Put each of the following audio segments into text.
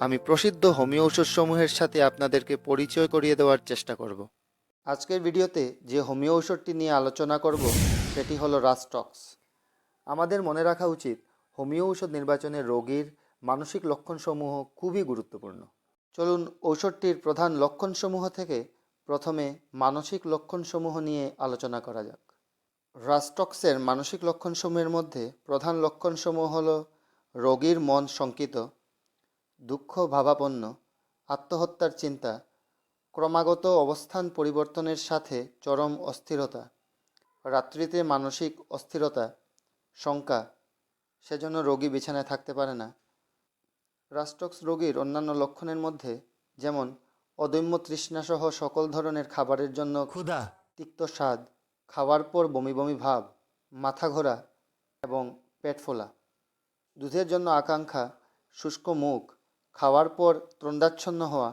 আমি প্রসিদ্ধ হোমিও ঔষধসমূহের সাথে আপনাদেরকে পরিচয় করিয়ে দেওয়ার চেষ্টা করব। আজকের ভিডিওতে যে হোমিও ঔষধটি নিয়ে আলোচনা করব, সেটি হলো রাস্টক্স আমাদের মনে রাখা উচিত, হোমিও ঔষধ নির্বাচনে রোগীর মানসিক লক্ষণসমূহ খুবই গুরুত্বপূর্ণ। চলুন ঔষধটির প্রধান লক্ষণসমূহ থেকে প্রথমে মানসিক লক্ষণসমূহ নিয়ে আলোচনা করা যাক। রাস্টক্সের মানসিক লক্ষণসমূহের মধ্যে প্রধান লক্ষণসমূহ হল, রোগীর মন শঙ্কিত দুঃখ ভাবাপন্ন আত্মহত্যার চিন্তা ক্রমাগত অবস্থান পরিবর্তনের সাথে চরম অস্থিরতা রাত্রিতে মানসিক অস্থিরতা শঙ্কা সেজন্য রোগী বিছানায় থাকতে পারে না। রাস্টক্স রোগীর অন্যান্য লক্ষণের মধ্যে যেমন অদম্য তৃষ্ণাসহ সকল ধরনের খাবারের জন্য ক্ষুধা তিক্ত স্বাদ খাওয়ার পর বমি বমি ভাব মাথা ঘোরা এবং পেট ফোলা। দুধের জন্য আকাঙ্ক্ষা শুষ্ক মুখ খাওয়ার পর ত্রন্দাচ্ছন্ন হওয়া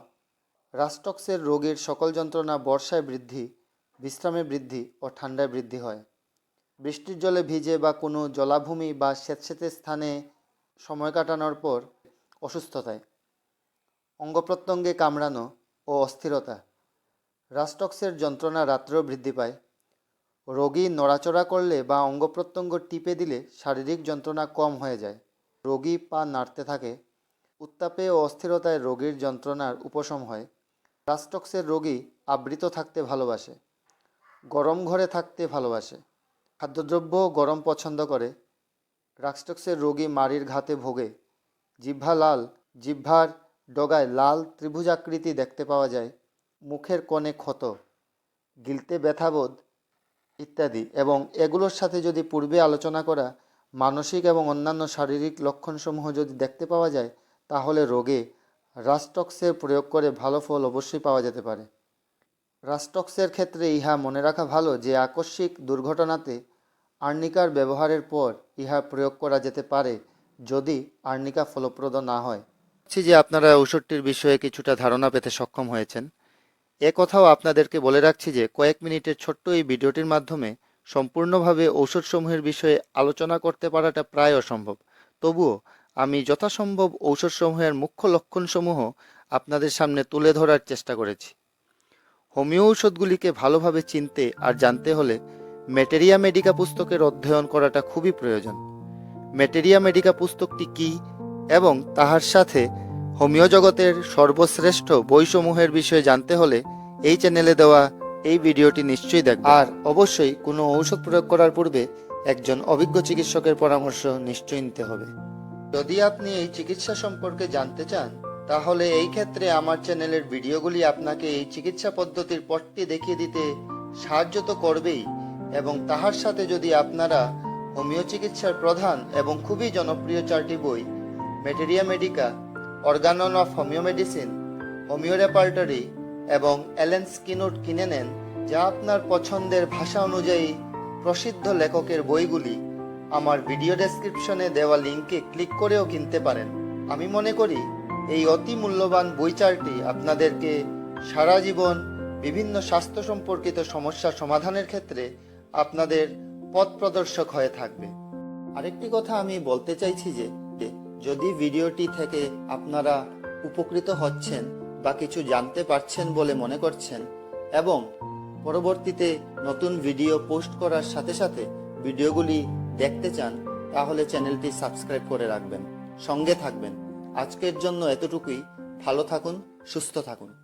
রাস্টক্সের রোগীর সকল যন্ত্রণা বর্ষায় বৃদ্ধি, বিশ্রামে বৃদ্ধি ও ঠান্ডায় বৃদ্ধি হয়। বৃষ্টির জলে ভিজে বা কোনো জলাভূমি বা স্যাঁতস্যাঁতে স্থানে সময় কাটানোর পর অসুস্থতায়। অঙ্গ প্রত্যঙ্গে কামড়ানো ও অস্থিরতা। রাস্টক্সের যন্ত্রণা রাত্রেও বৃদ্ধি পায়। রোগী নড়াচড়া করলে বা অঙ্গ প্রত্যঙ্গ টিপে দিলে শারীরিক যন্ত্রণা কম হয়ে যায়। রোগী পা নাড়তে থাকে উত্তাপে ও অস্থিরতায় রোগীর যন্ত্রণার উপশম হয়। রাস্টক্সের রোগী আবৃত থাকতে ভালোবাসে, গরম ঘরে থাকতে ভালোবাসে, খাদ্যদ্রব্য গরম পছন্দ করে। রাস্টক্সের রোগী মাড়ির ঘাতে ভোগে, জিহ্বা লাল, জিহ্বার ডগায় লাল ত্রিভুজাকৃতি দেখতে পাওয়া যায়, মুখের কোণে ক্ষত, গিলতে ব্যথাবোধ ইত্যাদি এবং এগুলোর সাথে যদি পূর্বে আলোচনা করা মানসিক এবং অন্যান্য শারীরিক লক্ষণসমূহ যদি দেখতে পাওয়া যায় তাহলে রোগে রাস্টক্সের প্রয়োগ করে ভালো ফল অবশ্যই পাওয়া যেতে পারে। রাস্টক্সের ক্ষেত্রে ইহা মনে রাখা ভালো যে আকস্মিক দুর্ঘটনাতে আর্নিকার ব্যবহারের পর ইহা প্রয়োগ করা যেতে পারে যদি আর্নিকা ফলপ্রদ না হয়। ভাবছি যে আপনারা ওষুধটির বিষয়ে কিছুটা ধারণা পেতে সক্ষম হয়েছেন। এ কথাও আপনাদেরকে বলে রাখছি যে কয়েক মিনিটের ছোট্ট এই ভিডিওটির মাধ্যমে সম্পূর্ণভাবে ঔষধসমূহের বিষয়ে আলোচনা করতে পারাটা প্রায় অসম্ভব। তবুও আমি যথাসম্ভব ঔষধসমূহের মুখ্য লক্ষণসমূহ আপনাদের সামনে তুলে ধরার চেষ্টা করেছি। হোমিও ঔষধগুলিকে ভালোভাবে চিনতে আর জানতে হলে ম্যাটেরিয়া মেডিকা পুস্তকের অধ্যয়ন করাটা খুবই প্রয়োজন। ম্যাটেরিয়া মেডিকা পুস্তকটি কি এবং তাহার সাথে হোমিও জগতের সর্বশ্রেষ্ঠ বইসমূহের বিষয়ে জানতে হলে এই চ্যানেলে দেওয়া এই ভিডিওটি নিশ্চয়ই দেখ আর অবশ্যই কোনো ঔষধ প্রয়োগ করার পূর্বে একজন অভিজ্ঞ চিকিৎসকের পরামর্শ নিশ্চয়ই নিতে হবে। যদি আপনি এই চিকিৎসা সম্পর্কে জানতে চান, তাহলে এই ক্ষেত্রে আমার চ্যানেলের ভিডিওগুলি আপনাকে এই চিকিৎসা পদ্ধতির পথটি দেখিয়ে দিতে সাহায্য তো করবেই, এবং তাহার সাথে যদি আপনারা হোমিও চিকিৎসার প্রধান এবং খুবই জনপ্রিয় চারটি বই, materia medica, organon of homoeo medicine homoeo repertory এবং এলেন স্কিনোট কিনে নেন, যা আপনার পছন্দের ভাষা অনুযায়ী প্রসিদ্ধ লেখকের বইগুলি। আমার ভিডিও ডেসক্রিপশনে দেওয়া লিঙ্কে ক্লিক করেও কিনতে পারেন। আমি মনে করি, এই অতি মূল্যবান বইচারটি আপনাদেরকে সারা জীবন বিভিন্ন স্বাস্থ্য সম্পর্কিত সমস্যা সমাধানের ক্ষেত্রে আপনাদের পথ প্রদর্শক হয়ে থাকবে। আরেকটি কথা আমি বলতে চাইছি যে যে যদি ভিডিওটি থেকে আপনারা উপকৃত হচ্ছেন বা কিছু জানতে পারছেন বলে মনে করছেন এবং পরবর্তীতে নতুন ভিডিও পোস্ট করার সাথে সাথে ভিডিওগুলি দেখতে চান, তাহলে চ্যানেলটি সাবস্ক্রাইব করে রাখবেন। সঙ্গে থাকবেন। আজকের জন্য এতটুকুই। ভালো থাকুন, সুস্থ থাকুন।